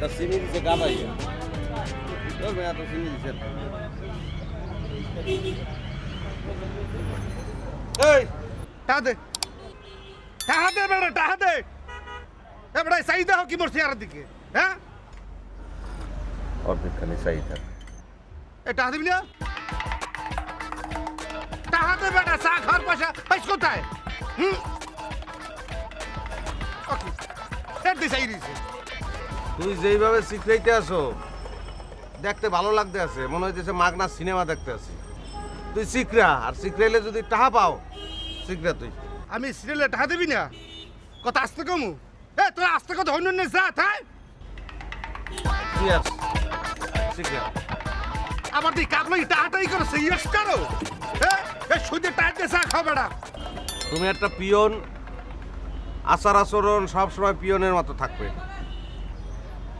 এটা চিনি দিছে গাদাইয়া তোর ভাই এত চিনি দিছে এই টাহা দে টাহা দে বেড়া টাহা দে এ বেড়া সাই দাও কি মরছি আর দিকে হ্যাঁ অর্ধেকখানি চাহিদা এ টাহা দিবি না টাহা দে বেটা চা খাওয়ার পয়সা পাইস কোথায় হুম ওকে এর দিছে এই দিছে তুই যেইভাবে শিখাইতে আসো দেখতে ভালো লাগতে আছে। মনে হইতেছে মাগনা সিনেমা দেখতে আছি। তুই শিখরা আর শিখরাইলে যদি টাহা পাও শিখরা তুই। আমি সিরিয়ালে টাহা দিবি না? কথা আসতে কমু। এ তোর আসতে কথা হইন না যা তাই তুই আস শিখরা আবার তুই কাকলো টাহাটাই করো সিরিয়াস করো। এ সুদে টাইট দিয়ে চা খাও তুমি একটা পিয়ন আচার আচরণ সবসময় পিয়নের মতো থাকবে।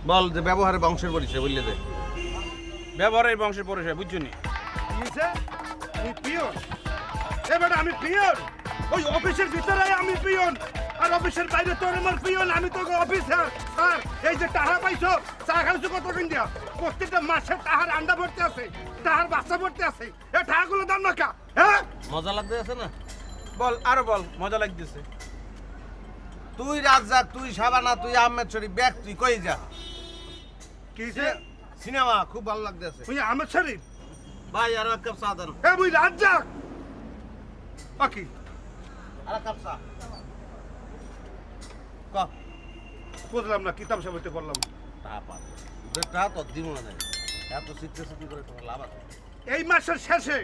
বল যে ব্যবহারে বংশের পরিচয় বললে দে। ব্যবহারের বংশের পরিচয় বুঝছ নি? আমি পিয়ন আমি পিয়ন ওই অফিসের ভিতরে আমি পিয়ন আর অফিসের বাইরে তোর আমার পিয়ন আমি তো অফিসার। স্যার এই যে টাহা পাইছো চা খাইছো কত কিন দিয়া? প্রত্যেকটা মাসে টাহার আন্ডা ভরতে আছে টাহার বাচ্চা ভরতে আছে। এ টাহাগুলো দাম না কা? হ্যাঁ? মজা লাগতে আছে না? বল আরও বল মজা লাগতেছে। তুই রাজ্জাক তুই সাবানা তুই আহমেদ শরীফ ব্যাগ তুই কই যা? কিসে সিনেমা খুব ভালো লাগতে আছে তুই আহমেদ শরীফ? ভাই আর এক কাপ চা দেন এ রাজ্জাক! বাকি? আর এক কাপ চা। ক? বুঝলাম না কিতাব সাবিতে করলাম তা পার। তো দিব না। এত শিখতে করে তোমার লাভ আছে। এই মাসের শেষে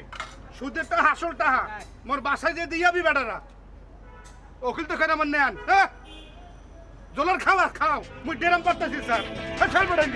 সুদের টাকা আসল টাকা মোর বাসায় দিয়ে দিয়াবি বেটারা। ওকিল তো কেন আমার নেন হ্যাঁ? জলের খাওয়া খাও। মুই ডেরাম করতেছি স্যার। ছাড় বেড়াই